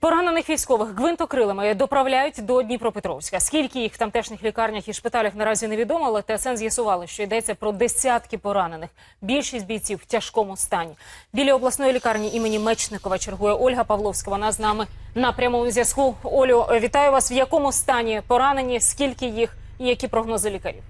Поранених військових гвинтокрилами доправляють до Дніпропетровська. Скільки їх в тамтешніх лікарнях і шпиталях наразі невідомо, але ТСН з'ясували, що йдеться про десятки поранених. Більшість бійців в тяжкому стані. Біля обласної лікарні імені Мечникова чергує Ольга Павловська. Вона з нами на прямому зв'язку. Олю, вітаю вас. В якому стані поранені? Скільки їх і які прогнози лікарів?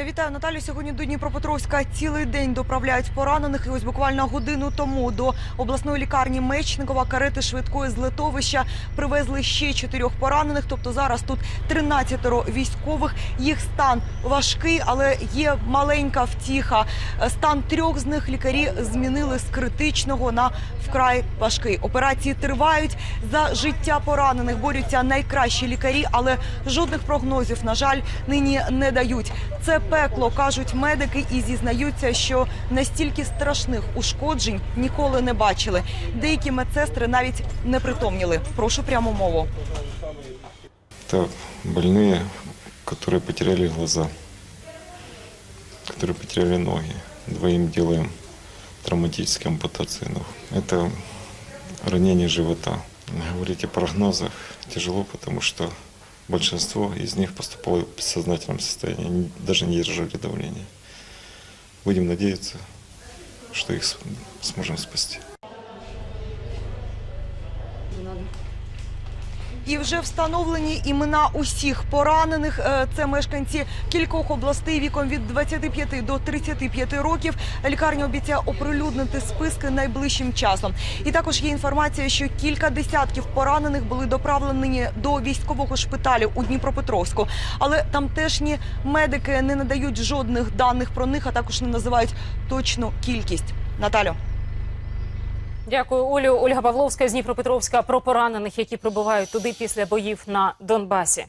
Вітаю Наталю. Сьогодні до Дніпропетровська цілий день доправляють поранених. І ось буквально годину тому до обласної лікарні Мечникова карети швидкої з литовища привезли ще чотирьох поранених. Тобто зараз тут 13 військових. Їх стан важкий, але є маленька втіха. Е, Стан трьох з них лікарі змінили з критичного на вкрай важкий. Операції тривають за життя поранених. Борються найкращі лікарі, але жодних прогнозів, на жаль, нині не дають. Це пекло кажуть медики і зізнаються, що настільки страшних ушкоджень ніколи не бачили. Деякі медсестри навіть не притомніли. Прошу пряму мову. Это больные, которые потеряли глаза, которые потеряли ноги. Двоим делаем травматические ампутации ног. Это ранение живота. Говорить о прогнозах тяжело, потому что Большинство из них поступало в бессознательном состоянии, даже не держали давления. Будем надеяться, что их сможем спасти. І вже встановлені імена усіх поранених. Е, Це мешканці кількох областей віком від 25 до 35 років. Лікарня обіцяє оприлюднити списки найближчим часом. І також є інформація, що кілька десятків поранених були доправлені до військового шпиталю у Дніпропетровську. Але тамтешні медики не надають жодних даних про них, а також не називають точну кількість. Наталю. Дякую, Олю. Ольга Павловська з Дніпропетровська про поранених, які прибувають туди після боїв на Донбасі.